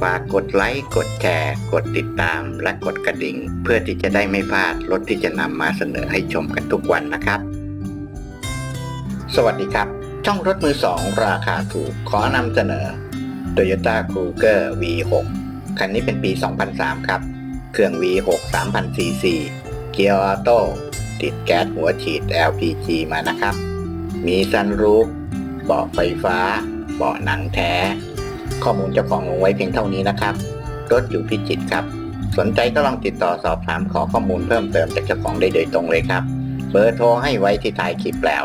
ฝากกดไลค์ กดแชร์ กดติดตาม และกดกระดิ่ง เพื่อที่จะได้ไม่พลาดรถที่จะนำมาเสนอให้ชมกันทุกวันนะครับ สวัสดีครับ ช่องรถมือสองราคาถูกขอนำเสนอ Toyota Cougar V6 คันนี้เป็นปี 2003 ครับ เครื่อง V6 3,000 cc เกียร์ออโต้ติดแก๊สหัวฉีด LPG มานะครับ มีซันรูฟเบาะไฟฟ้า เบาะหนังแท้ ข้อมูลเจ้าของลงไว้เพียงเท่านี้นะครับ รถอยู่พิจิตรครับ สนใจก็ลองติดต่อสอบถามขอข้อมูลเพิ่มเติมจากเจ้าของได้โดยตรงเลยครับ เบอร์โทรให้ไว้ที่ท้ายคลิปแล้ว